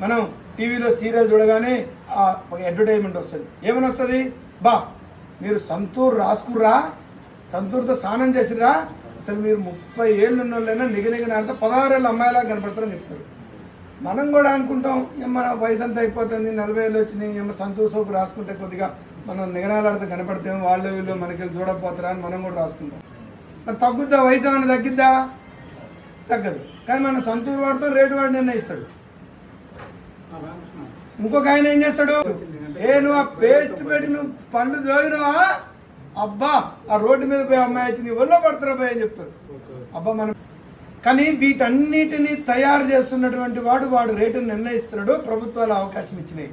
మనం టీవీలో సీరియల్ చూడగానే ఒక అడ్వర్టైజ్మెంట్ వస్తుంది. ఏమని వస్తుంది? బా మీరు సంతూర్ రాసుకుర్రా సంతూర్తో స్నానం చేసిర్రా అసలు మీరు ముప్పై ఏళ్ళు ఉన్న వాళ్ళైనా నిగనిగిన అంటే పదహారేళ్ళ అమ్మాయిలా కనపడతారని చెప్తారు. మనం కూడా అనుకుంటాం ఏం మన వయసు అంతా అయిపోతుంది నలభై ఏళ్ళు వచ్చినాయి ఏమో సంతూర్ సోపు రాసుకుంటే కొద్దిగా మనం నిగనాలడితే కనపడతాం వాళ్ళు వీళ్ళు మనకి చూడకపోతారా? అని మనం కూడా రాసుకుంటాం. మరి తగ్గుద్దా? వయసు ఏమైనా తగ్గిద్దా? తగ్గదు. కానీ మనం సంతూర్ వాడితో రేటు వాడు నిర్ణయిస్తాడు. ఇంకొక ఆయన ఏం చేస్తాడు? ఏ నువ్వు ఆ పేస్ట్ పెట్టి నువ్వు పండ్లు దోగినవా అబ్బా ఆ రోడ్డు మీద పోయి అమ్మాయి వచ్చి నీ ఒళ్ళో పడుతున్నా పోయి అని చెప్తారు. అబ్బా మనం కానీ వీటన్నిటిని తయారు చేస్తున్నటువంటి వాడు వాడు రేటును నిర్ణయిస్తున్నాడు ప్రభుత్వాలు అవకాశం ఇచ్చినాయి.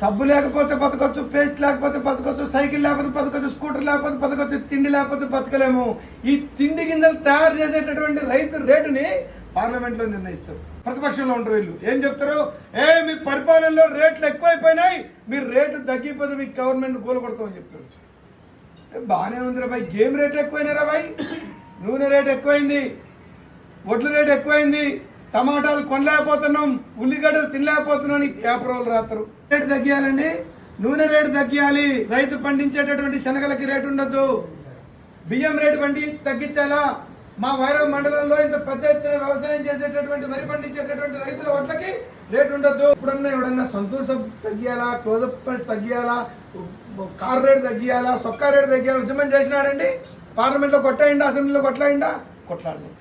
సబ్బు లేకపోతే బతకొచ్చు పేస్ట్ లేకపోతే బతకొచ్చు సైకిల్ లేకపోతే బతకొచ్చు స్కూటర్ లేకపోతే బతకొచ్చు తిండి లేకపోతే బతకలేము. ఈ తిండి గింజలు తయారు చేసేటటువంటి రైతు రేటుని పార్లమెంట్లో నిర్ణయిస్తారు. ప్రతిపక్షంలో ఉంటారు వీళ్ళు. ఏం చెప్తారు? ఏ మీ పరిపాలనలో రేట్లు ఎక్కువైపోయినాయి మీరు రేటు తగ్గిపోతే మీకు గవర్నమెంట్ కూలగొడతామని చెప్తారు. బాగానే ఉంది రా భాయ్ గేమ్ రేట్ ఎక్కువైనారా భాయ్ నూనె రేటు ఎక్కువైంది వడ్ల రేటు ఎక్కువైంది టమాటాలు కొనలేకపోతున్నాం ఉల్లిగడ్డలు తినలేకపోతున్నాం అని పేపర్ వాళ్ళు రాస్తారు. రేటు తగ్గియాలండి. నూనె రేటు తగ్గియాలి. రైతు పండించేటటువంటి శనగలకి రేటు ఉండొద్దు. బియ్యం రేటు పండి తగ్గించాలా? మా వైరవ మండలంలో ఇంత పెద్ద ఎత్తున వ్యవసాయం చేసేటటువంటి వరి పండించేటటువంటి రైతుల వడ్లకి రేటు ఉండొద్దు. ఇప్పుడన్నా ఎవడన్నా సంతోషం తగ్గియాలా క్లోజప్ ప్రైస్ తగ్గియాలా కార్ రేటు తగ్గియాలా సొక్కా రేటు తగ్గియాలా ఉద్యమం చేసినాడండి? పార్లమెంట్లో కొట్టాయిండా అసెంబ్లీలో కొట్లాయిండా కొట్లాడలేదు.